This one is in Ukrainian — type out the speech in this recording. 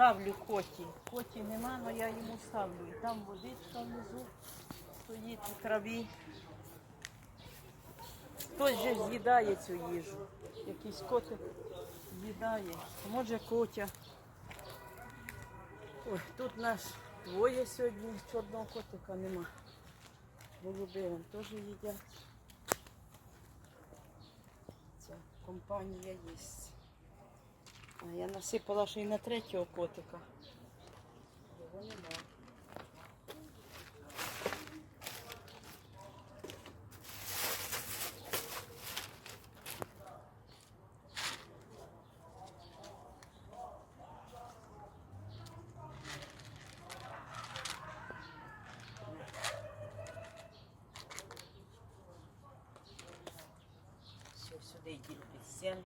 ставлю коті. Коті нема, але я йому ставлю. І там водичка внизу стоїть у траві. Хтось же з'їдає цю їжу. Якийсь котик з'їдає. Може котя. Ой, тут нас двоє сьогодні, чорного котика нема. Голуби вон теж їдять. Ця компанія є. А я насипала ще й на третього котика. Його нема. Все, сюди йдіть.